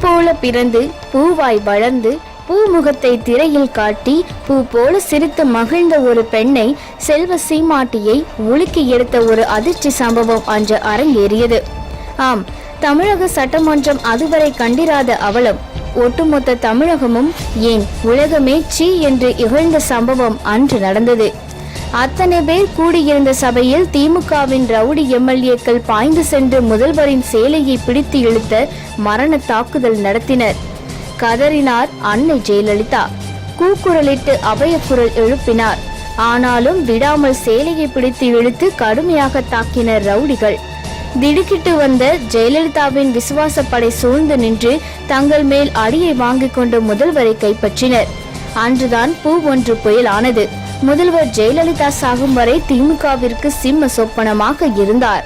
போல பிறந்து பூவாய் வளர்ந்து பூமுகத்தை திரையில் காட்டி பூ போல சிரித்து மகிழ்ந்த ஒரு பெண்ணை செல்வ சீமாட்டியை உலுக்கி எடுத்த ஒரு அதிர்ச்சி சம்பவம் அன்று அரங்கேறியது. ஆம் தமிழக சட்டமன்றம் அதுவரை கண்டிராத அவலம். ஒட்டுமொத்த தமிழகமும் ஏன் உலகமே சீ என்று இகழ்ந்த சம்பவம் அன்று நடந்தது. அத்தனை பேர் கூடியிருந்த சபையில் திமுகவின் ரவுடி எம்எல்ஏக்கள் பாய்ந்து சென்று முதல்வரின் சேலையை பிடித்து இழுத்த மரண தாக்குதல் நடத்தினர். கதறினார் அன்னை ஜெயலலிதா. கூக்குரலிட்டு அபயக்குரல் எழுப்பினார். ஆனாலும் விடாமல் சேலையை பிடித்து இழுத்து கடுமையாக தாக்கினர் ரவுடிகள். திடுக்கிட்டு வந்த ஜெயலலிதாவின் விசுவாசப்படை சூழ்ந்து நின்று தங்கள் மேல் அடியை வாங்கிக் கொண்டு முதல்வரை கைப்பற்றினர். அன்றுதான் பூ ஒன்று புயலானது. முதல்வர் ஜெயலலிதா சாகும் வரை திமுகவிற்கு சிம்ம சொப்பனமாக இருந்தார்.